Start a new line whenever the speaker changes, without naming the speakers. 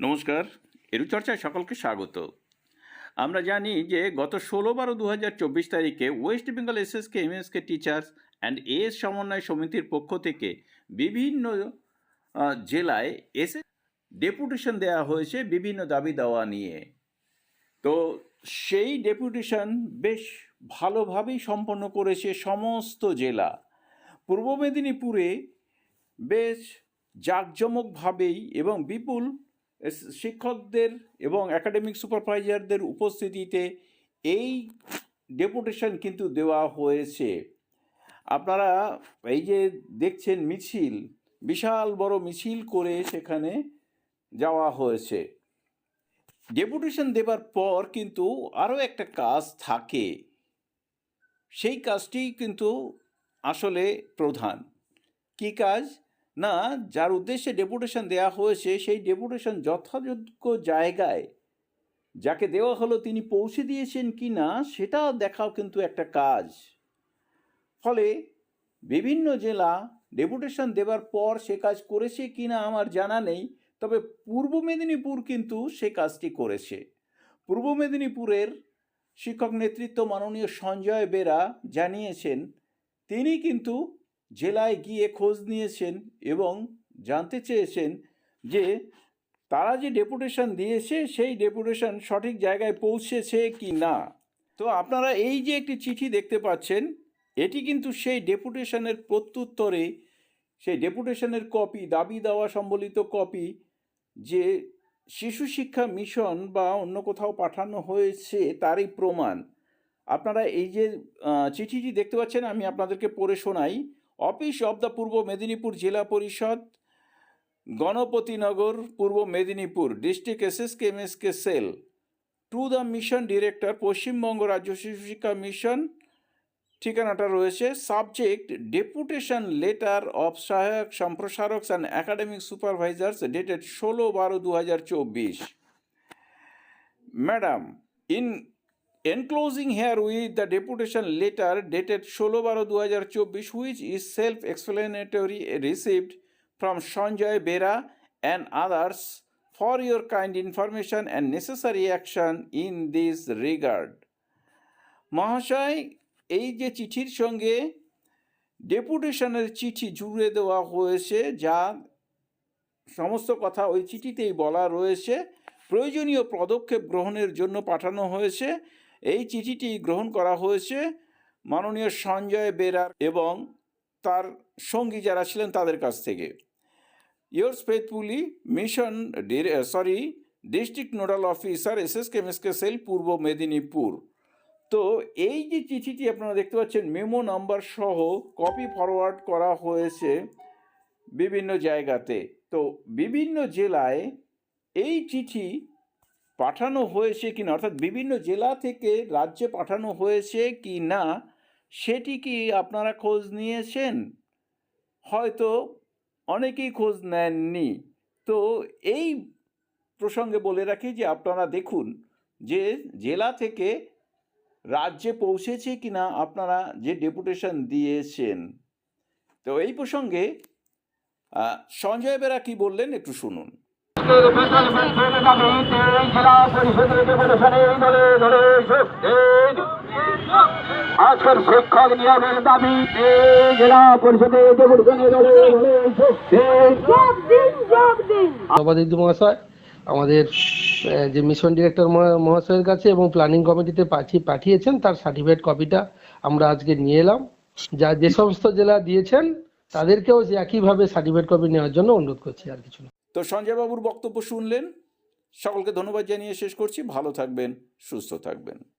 নমস্কার, এরুচর্চায় সকলকে স্বাগত। আমরা জানি যে গত ষোলো বারো দু তারিখে West Bengal SSK MSK teachers and S সমন্বয় সমিতির পক্ষ থেকে বিভিন্ন জেলায় এসে ডেপুটেশন দেওয়া হয়েছে বিভিন্ন দাবি দাওয়া নিয়ে। তো সেই ডেপুটেশন বেশ ভালোভাবেই সম্পন্ন করেছে সমস্ত জেলা। পূর্ব মেদিনীপুরে বেশ জাঁকজমকভাবেই এবং বিপুল এস- শিক্ষকদের এবং একাডেমিক সুপারভাইজারদের উপস্থিতিতে এই ডেপুটেশন কিন্তু দেওয়া হয়েছে। আপনারা এই যে দেখছেন মিছিল, বিশাল বড় মিছিল করে সেখানে যাওয়া হয়েছে। ডেপুটেশন দেবার পর কিন্তু আরও একটা কাজ থাকে। সেই কাজটি কিন্তু আসলে প্রধান। কি কাজ? না, যার উদ্দেশ্যে ডেপুটেশন দেওয়া হয়েছে, সেই ডেপুটেশন যথাযোগ্য জায়গায় যাকে দেওয়া হলো তিনি পৌঁছে দিয়েছেন কি না, সেটা দেখাও কিন্তু একটা কাজ। ফলে বিভিন্ন জেলা ডেপুটেশন দেবার পর সে কাজ করেছে কি না আমার জানা নেই, তবে পূর্ব মেদিনীপুর কিন্তু সে কাজটি করেছে। পূর্ব মেদিনীপুরের শিক্ষক নেতৃত্ব মাননীয় সঞ্জয় বেরা জানিয়েছেন, তিনি কিন্তু জেলায় গিয়ে খোঁজ নিয়েছেন এবং জানতে চেয়েছেন যে তারা যে ডেপুটেশন দিয়েছে, সেই ডেপুটেশন সঠিক জায়গায় পৌঁছেছে কি না। তো আপনারা এই যে একটি চিঠি দেখতে পাচ্ছেন, এটি কিন্তু সেই ডেপুটেশনের প্রত্যুত্তরে, সেই ডেপুটেশনের কপি, দাবি দেওয়া সম্বলিত কপি যে শিশু শিক্ষা মিশন বা অন্য কোথাও পাঠানো হয়েছে তারই প্রমাণ। আপনারা এই যে চিঠিটি দেখতে পাচ্ছেন, আমি আপনাদেরকে পড়ে শোনাই। অফিস অব দ্য পূর্ব মেদিনীপুর জেলা পরিষদ Ganapatinagar Purba Medinipur, district SSK MSK cell, to the mission director, Paschimbanga Rajya Shishu Shiksha mission, ঠিকানাটা রয়েছে, সাবজেক্ট, ডেপুটেশন লেটার অফ সহায়ক সম্প্রসারক অ্যান্ড একাডেমিক সুপারভাইজার্স ডেটেড ষোলো বারো দু হাজার চব্বিশ। Madam in enclosing herewith the deputation letter dated ষোলো বারো দু হাজার চব্বিশ which is self explanatory received from Sanjay Bera and others for your kind information and necessary action in this regard মহাশয়, এই যে চিঠির সঙ্গে ডেপুটেশনের চিঠি জুড়ে দেওয়া হয়েছে, যা সমস্ত কথা ওই চিঠিতেই বলা রয়েছে, প্রয়োজনীয় পদক্ষেপ গ্রহণের জন্য পাঠানো হয়েছে এই চিঠিটি গ্রহণ করা হয়েছে মাননীয় সঞ্জয় বেরার এবং তার সঙ্গী যারা ছিলেন তাদের কাছ থেকে। Yours faithfully mission sorry, district nodal officer, S S K KMSK cell, Purba Medinipur. তো এই যে চিঠিটি আপনারা দেখতে পাচ্ছেন, মেমো নাম্বার সহ কপি ফরওয়ার্ড করা হয়েছে বিভিন্ন জায়গাতে। তো বিভিন্ন জেলায় এই চিঠি পাঠানো হয়েছে কি না অর্থাৎ বিভিন্ন জেলা থেকে রাজ্যে পাঠানো হয়েছে কি না সেটি কি আপনারা খোঁজ নিয়েছেন? হয়তো অনেকেই খোঁজ নেননি। তো এই প্রসঙ্গে বলে রাখি যে, আপনারা দেখুন যে, জেলা থেকে রাজ্যে পৌঁছেছে কি না আপনারা যে ডেপুটেশন দিয়েছেন। তো এই প্রসঙ্গে সঞ্জয় বেরা কি বললেন একটু শুনুন।
আজকের শিক্ষক দাবিতে জেলা
মহাশয়, আমাদের যে মিশন ডিরেক্টর মহাশয়ের কাছে এবং প্ল্যানিং কমিটিতে পাঠিয়ে পাঠিয়েছেন, তার সার্টিফিকেট কপিটা আমরা আজকে নিয়ে এলাম। যা যে সমস্ত জেলা দিয়েছেন, তাদেরকেও যে একইভাবে সার্টিফিকেট কপি নেওয়ার জন্য অনুরোধ করছি, আর কিছু না।
তো সঞ্জয়বাবুর বক্তব্য শুনলেন। সকলকে ধন্যবাদ জানিয়ে শেষ করছি। ভালো থাকবেন সুস্থ থাকবেন।